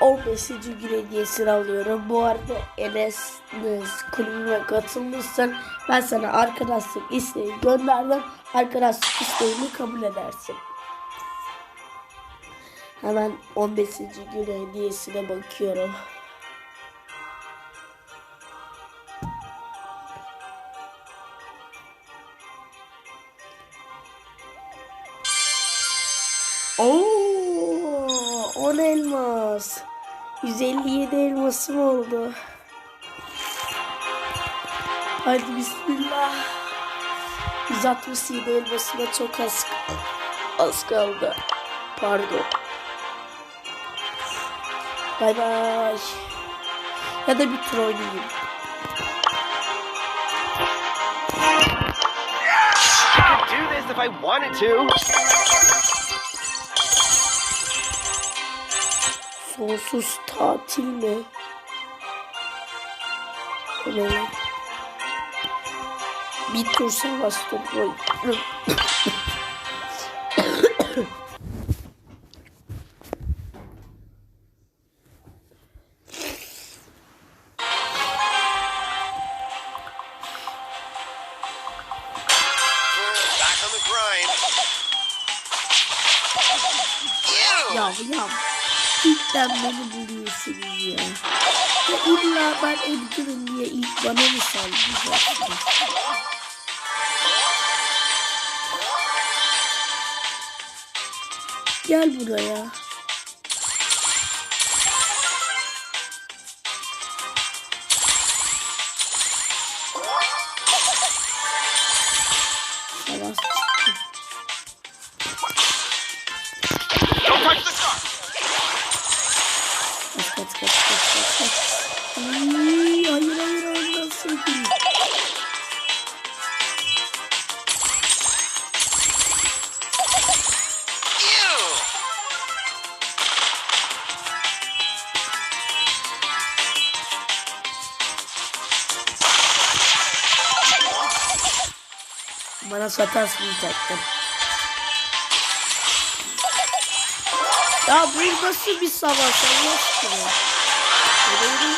15. gün hediyesini alıyorum. Bu arada Enes kulübüme katılmışsın. Ben sana arkadaşlık isteği gönderdim. Arkadaşlık isteğimi kabul edersin. Hemen 15. gün hediyesine bakıyorum. 10 elmas. 157 elmasım oldu. Hadi bismillah. 167 elmasıma çok az, az kaldı. Pardon. Bay bay. Ya da bir tur oynayayım. İf I wanted to. Sonsuz tatil mi? Evet. Bir tur savaş topu. Back on İlkten beni buluyorsunuz ya. Ya illa ben Edgar'ım diye ilk bana mı sallayacaksınız? Gel buraya. Kaç kaç kaç kaç kaç kaç. Ay, hayır hayır hayır nasıl? Ew! Bana sataşmayacaktın. Ya bu bir savaş Allah aşkına? Yürü.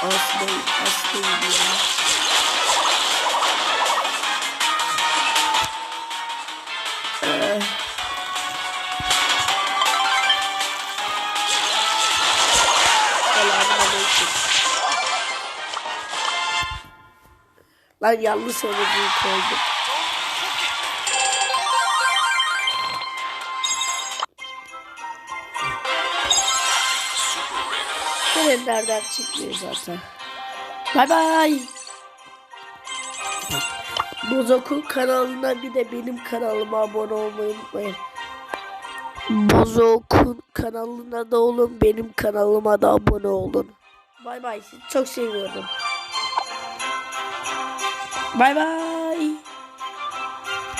Hastayım, hastayım ya. Lan yanlış söylediğim koydum. Nereden çıkmıyor zaten. Bay bay. Bozok'un kanalına bir de benim kanalıma abone olmayı unutmayın. Bozok'un kanalına da olun, benim kanalıma da abone olun. Bay bay, çok seviyorum. Bay bay.